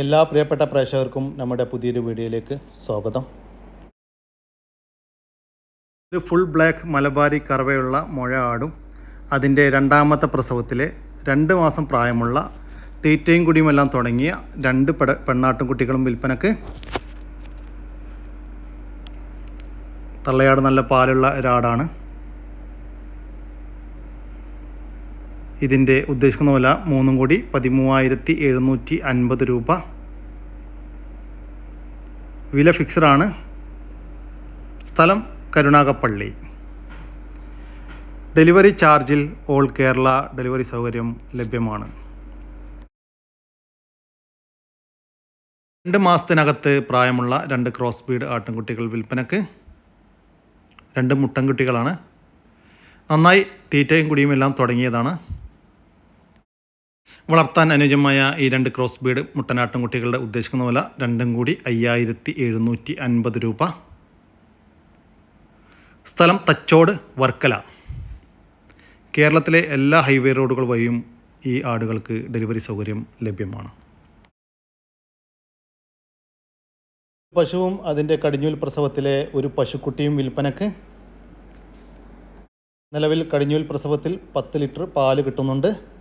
എല്ലാ പ്രിയപ്പെട്ട പ്രേക്ഷകർക്കും നമ്മുടെ പുതിയൊരു വീഡിയോയിലേക്ക് സ്വാഗതം. ഒരു ഫുൾ ബ്ലാക്ക് മലബാരി കറവയുള്ള മുഴ ആടും. അതിന്റെ രണ്ടാമത്തെ പ്രസവത്തിലെ രണ്ട് മാസം പ്രായമുള്ള തീറ്റയും കുടിയുമെല്ലാം തുടങ്ങിയ രണ്ട് പെട പെണ്ണാട്ടും കുട്ടികളും വിൽപ്പനക്ക് തള്ളയാട് നല്ല പാലുള്ള ഒരാടാണ്. ഇതിന്റെ ഉദ്ദേശിക്കുന്ന വില മൂന്നും കൂടി പതിമൂവായിരത്തി എഴുന്നൂറ്റി അൻപത് രൂപ. വില ഫിക്സഡാണ്. സ്ഥലം കരുണാകപ്പള്ളി ഡെലിവറി ചാർജിൽ ഓൾ കേരള ഡെലിവറി സൗകര്യം ലഭ്യമാണ്. രണ്ട് മാസത്തിനകത്ത് പ്രായമുള്ള രണ്ട് ക്രോസ് ബീഡ് ആട്ടിൻകുട്ടികൾ വിൽപ്പനക്ക്. രണ്ട് മുട്ടൻകുട്ടികളാണ്. നന്നായി തീറ്റയും കുടിയും എല്ലാം തുടങ്ങിയതാണ്. വളർത്താൻ അനുയോജ്യമായ ഈ രണ്ട് ക്രോസ് ബീഡ് മുട്ടനാട്ടുംകുട്ടികളുടെ ഉദ്ദേശിക്കുന്ന വില രണ്ടും കൂടി അയ്യായിരത്തി എഴുന്നൂറ്റി അൻപത് രൂപ. സ്ഥലം തച്ചോട് വർക്കല. കേരളത്തിലെ എല്ലാ ഹൈവേ റോഡുകൾ വഴിയും ഈ ആടുകൾക്ക് ഡെലിവറി സൗകര്യം ലഭ്യമാണ്. പശുവും അതിന്റെ കടിഞ്ഞൂൽ പ്രസവത്തിലെ ഒരു പശുക്കുട്ടിയും വിൽപ്പനക്ക്. നിലവിൽ കടിഞ്ഞൂൽ പ്രസവത്തിൽ പത്ത് ലിറ്റർ പാൽ കിട്ടുന്നുണ്ട്.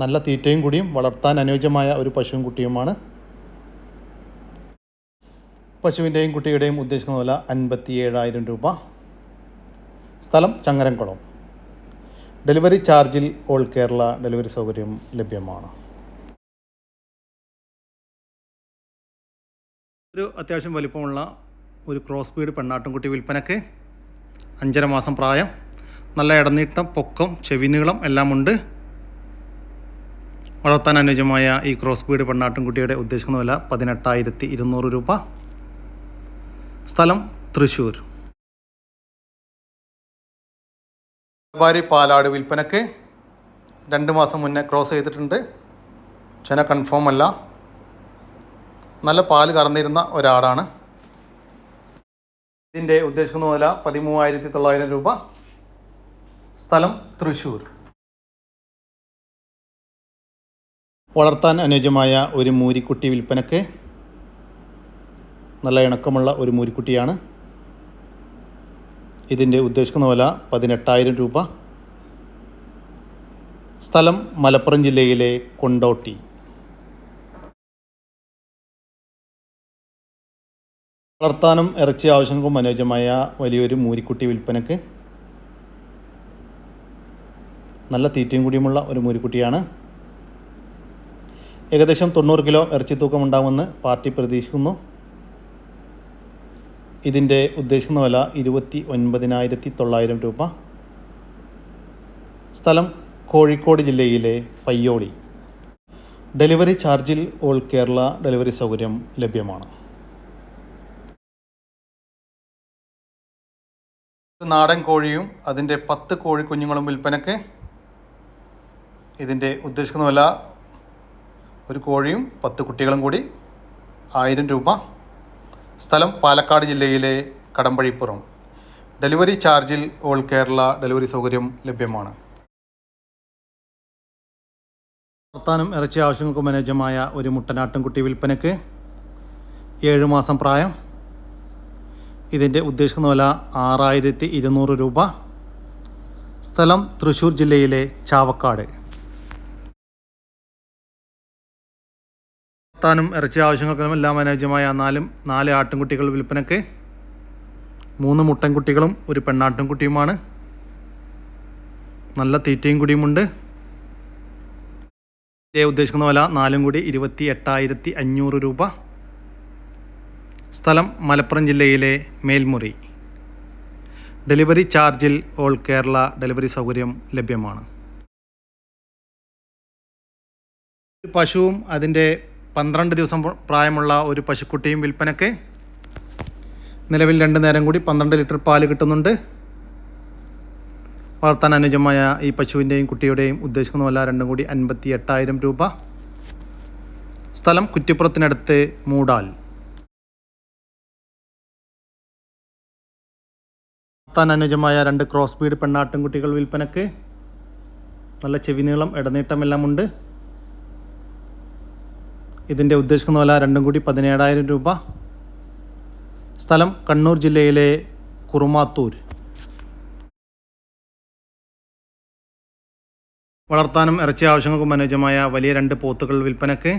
നല്ല തീറ്റയും കൂടിയും വളർത്താൻ അനുയോജ്യമായ ഒരു പശുവും കുട്ടിയുമാണ്. പശുവിന്റെയും കുട്ടിയുടെയും ഉദ്ദേശിക്കുന്ന വില അൻപത്തി ഏഴായിരം രൂപ. സ്ഥലം ചങ്ങരംകുളം. ഡെലിവറി ചാർജിൽ ഓൾ കേരള ഡെലിവറി സൗകര്യം ലഭ്യമാണ്. ഒരു അത്യാവശ്യം വലിപ്പമുള്ള ഒരു ക്രോസ് ബീഡ് പെണ്ണാട്ടുംകുട്ടി വിൽപ്പനക്ക്. അഞ്ചര മാസം പ്രായം. നല്ല ഇടനീട്ടം പൊക്കം ചെവിനീളം എല്ലാം ഉണ്ട് വളർത്താൻ അനുയോജ്യമായ ഈ ക്രോസ് ബീഡ് പെണ്ണാട്ടിൻകുട്ടിയുടെ ഉദ്ദേശിക്കുന്ന വില പതിനെട്ടായിരത്തി ഇരുന്നൂറ് രൂപ. സ്ഥലം തൃശ്ശൂർ വ്യാപാരി പാലാട് വിൽപ്പനക്ക് രണ്ട് മാസം മുന്നേ ക്രോസ് ചെയ്തിട്ടുണ്ട്. ചെന കൺഫേം അല്ല. നല്ല പാൽ കറന്നിരുന്ന ഒരാടാണ് ഇതിന്റെ ഉദ്ദേശിക്കുന്ന വില പതിമൂവായിരത്തി തൊള്ളായിരം രൂപ. സ്ഥലം തൃശ്ശൂർ വളർത്താൻ അനുയോജ്യമായ ഒരു മൂരിക്കുട്ടി വിൽപ്പനക്ക് നല്ല ഇണക്കമുള്ള ഒരു മൂരിക്കുട്ടിയാണ്. ഇതിന്റെ ഉദ്ദേശിക്കുന്ന വില പതിനെട്ടായിരം രൂപ. സ്ഥലം മലപ്പുറം ജില്ലയിലെ കൊണ്ടോട്ടി. വളർത്താനും ഇറച്ചി ആവശ്യങ്ങൾക്കും അനുയോജ്യമായ വലിയൊരു മൂരിക്കുട്ടി വിൽപ്പനക്ക് നല്ല തീറ്റയും കൂടിയുമുള്ള ഒരു മൂരിക്കുട്ടിയാണ്. ഏകദേശം തൊണ്ണൂറ് കിലോ ഇറച്ചി തൂക്കം ഉണ്ടാകുമെന്ന് പാർട്ടി പ്രതീക്ഷിക്കുന്നു. ഇതിന്റെ ഉദ്ദേശിക്കുന്ന വില ഇരുപത്തി ഒൻപതിനായിരത്തി തൊള്ളായിരം രൂപ. സ്ഥലം കോഴിക്കോട് ജില്ലയിലെ പയ്യോളി. ഡെലിവറി ചാർജിൽ ഓൾ കേരള ഡെലിവറി സൗകര്യം ലഭ്യമാണ്. നാടൻ കോഴിയും അതിന്റെ പത്ത് കോഴിക്കുഞ്ഞുങ്ങളും വിൽപ്പനയ്ക്ക് ഇതിന്റെ ഉദ്ദേശിക്കുന്ന വില ഒരു കോഴിയും പത്ത് കുട്ടികളും കൂടി ആയിരം രൂപ. സ്ഥലം പാലക്കാട് ജില്ലയിലെ കടമ്പഴിപ്പുറം. ഡെലിവറി ചാർജിൽ ഓൾ കേരള ഡെലിവറി സൗകര്യം ലഭ്യമാണ്. വർത്താനം ഇറച്ചി ആവശ്യങ്ങൾക്ക് മനോജമായ ഒരു മുട്ടനാട്ടും കുട്ടി വിൽപ്പനയ്ക്ക് ഏഴ് മാസം പ്രായം. ഇതിന്റെ ഉദ്ദേശിക്കുന്ന വില ആറായിരത്തി ഇരുന്നൂറ് രൂപ. സ്ഥലം തൃശ്ശൂർ ജില്ലയിലെ ചാവക്കാട്. താനും ഇറച്ചി ആവശ്യങ്ങൾക്കും എല്ലാം അനുയോജ്യമായ നാലും നാല് ആട്ടിൻകുട്ടികൾ വിൽപ്പനയ്ക്ക് മൂന്ന് മുട്ടൻകുട്ടികളും ഒരു പെണ്ണാട്ടിൻകുട്ടിയുമാണ്. നല്ല തീറ്റയും കുടിയുമുണ്ട്. ഉദ്ദേശിക്കുന്ന വില നാലും കൂടി ഇരുപത്തി എട്ടായിരത്തി അഞ്ഞൂറ് രൂപ. സ്ഥലം മലപ്പുറം ജില്ലയിലെ മേൽമുറി. ഡെലിവറി ചാർജിൽ ഓൾ കേരള ഡെലിവറി സൗകര്യം ലഭ്യമാണ്. പശുവും അതിന്റെ പന്ത്രണ്ട് ദിവസം പ്രായമുള്ള ഒരു പശുക്കുട്ടിയും വിൽപ്പനക്ക് നിലവിൽ രണ്ട് നേരം കൂടി പന്ത്രണ്ട് ലിറ്റർ പാൽ കിട്ടുന്നുണ്ട്. വളർത്താൻ അനുജമായ ഈ പശുവിന്റെയും കുട്ടിയുടെയും ഉദ്ദേശിക്കുന്നതുമല്ല രണ്ടും കൂടി അൻപത്തി എട്ടായിരം രൂപ. സ്ഥലം കുറ്റിപ്പുറത്തിനടുത്ത് മൂടാൽ. വളർത്താൻ അനുജമായ രണ്ട് ക്രോസ് ബീഡ് പെണ്ണാട്ടിൻകുട്ടികൾ വിൽപ്പനക്ക്. നല്ല ചെവി ചെവിനീളം ഇടനീട്ടമെല്ലാം ഉണ്ട് ഇതിന്റെ ഉദ്ദേശിക്കുന്ന വില രണ്ടും കൂടി പതിനേഴായിരം രൂപ. സ്ഥലം കണ്ണൂർ ജില്ലയിലെ കുറുമാത്തൂർ. വളർത്താനും ഇറച്ചി ആവശ്യങ്ങൾക്കും അനുയോജ്യമായ വലിയ രണ്ട് പോത്തുകൾ വിൽപ്പനക്ക്.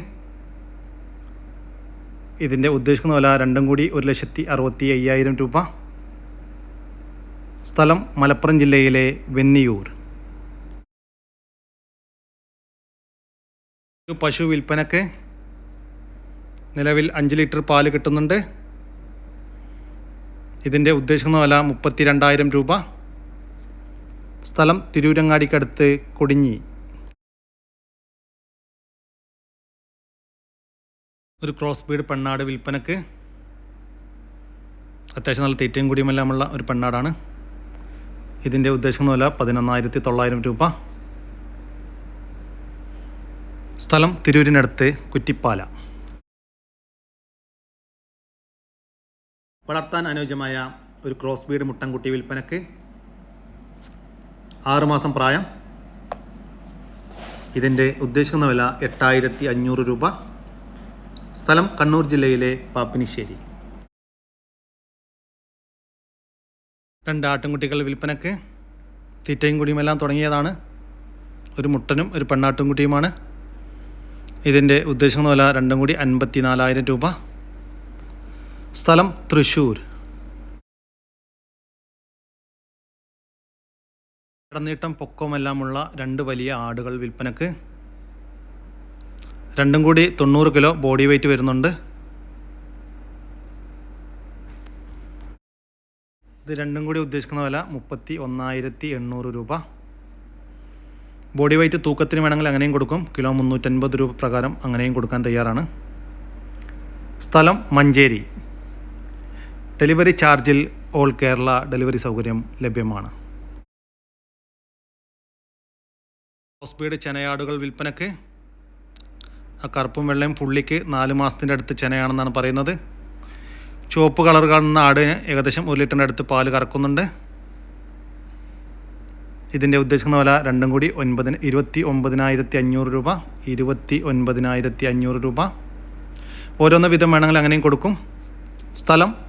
ഇതിന്റെ ഉദ്ദേശിക്കുന്ന വില രണ്ടും കൂടി ഒരു ലക്ഷത്തി അറുപത്തി അയ്യായിരം രൂപ. സ്ഥലം മലപ്പുറം ജില്ലയിലെ വെന്നിയൂർ. പശു വിൽപ്പനക്ക്. നിലവിൽ അഞ്ച് ലിറ്റർ പാൽ കിട്ടുന്നുണ്ട്. ഇതിന്റെ ഉദ്ദേശിക്കുന്ന വില മുപ്പത്തി രണ്ടായിരം രൂപ. സ്ഥലം തിരൂരങ്ങാടിക്കടുത്ത് കൊടിഞ്ഞി. ഒരു ക്രോസ് ബീഡ് പെണ്ണാട് വിൽപ്പനക്ക്. അത്യാവശ്യം നല്ല തീറ്റയും കൂടിയുമെല്ലാമുള്ള ഒരു പെണ്ണാടാണ്. ഇതിന്റെ ഉദ്ദേശിക്കുന്ന വില പതിനൊന്നായിരത്തി തൊള്ളായിരം രൂപ. സ്ഥലം തിരൂരിനടുത്ത് കുറ്റിപ്പാല. വളർത്താൻ അനുയോജ്യമായ ഒരു ക്രോസ് ബീഡ് മുട്ടൻകുട്ടി വിൽപ്പനക്ക് ആറുമാസം പ്രായം. ഇതിന്റെ ഉദ്ദേശിക്കുന്ന വില എട്ടായിരത്തി അഞ്ഞൂറ് രൂപ. സ്ഥലം കണ്ണൂർ ജില്ലയിലെ പാപ്പിനിശ്ശേരി. രണ്ട് ആട്ടിൻകുട്ടികൾ വിൽപ്പനക്ക് തീറ്റയും കുടിയുമെല്ലാം തുടങ്ങിയതാണ്. ഒരു മുട്ടനും ഒരു പെണ്ണാട്ടിൻകുട്ടിയുമാണ് ഇതിന്റെ ഉദ്ദേശിക്കുന്ന വില രണ്ടും കൂടി അൻപത്തി നാലായിരം രൂപ. സ്ഥലം തൃശ്ശൂർ ഇടനീട്ടം പൊക്കവുമെല്ലാമുള്ള രണ്ട് വലിയ ആടുകൾ വിൽപ്പനക്ക്. രണ്ടും കൂടി തൊണ്ണൂറ് കിലോ ബോഡി വെയിറ്റ് വരുന്നുണ്ട്. ഇത് രണ്ടും കൂടി ഉദ്ദേശിക്കുന്ന വില മുപ്പത്തി ഒന്നായിരത്തി എണ്ണൂറ് രൂപ. ബോഡി വെയിറ്റ് തൂക്കത്തിന് വേണമെങ്കിൽ അങ്ങനെയും കൊടുക്കും. കിലോ മുന്നൂറ്റൻപത് രൂപ പ്രകാരം അങ്ങനെയും കൊടുക്കാൻ തയ്യാറാണ്. സ്ഥലം മഞ്ചേരി. ഡെലിവറി ചാർജിൽ ഓൾ കേരള ഡെലിവറി സൗകര്യം ലഭ്യമാണ്. ഹോസ്പീഡ് ചെനയാടുകൾ വിൽപ്പനക്ക് ആ കറുപ്പും വെള്ളയും പുള്ളിക്ക് നാല് മാസത്തിന്റെ അടുത്ത് ചെനയാണെന്നാണ് പറയുന്നത്. ചുവപ്പ് കളർ കാണുന്ന ആടിന് ഏകദേശം ഒരു ലിറ്ററിന്റെ അടുത്ത് പാൽ കറക്കുന്നുണ്ട്. ഇതിന്റെ ഉദ്ദേശിക്കുന്ന വില രണ്ടും കൂടി ഒൻപതിന് ഇരുപത്തി ഒമ്പതിനായിരത്തി അഞ്ഞൂറ് രൂപ ഇരുപത്തി ഒൻപതിനായിരത്തി അഞ്ഞൂറ് രൂപ. ഓരോന്ന് വിധം വേണമെങ്കിൽ അങ്ങനെയും കൊടുക്കും. സ്ഥലം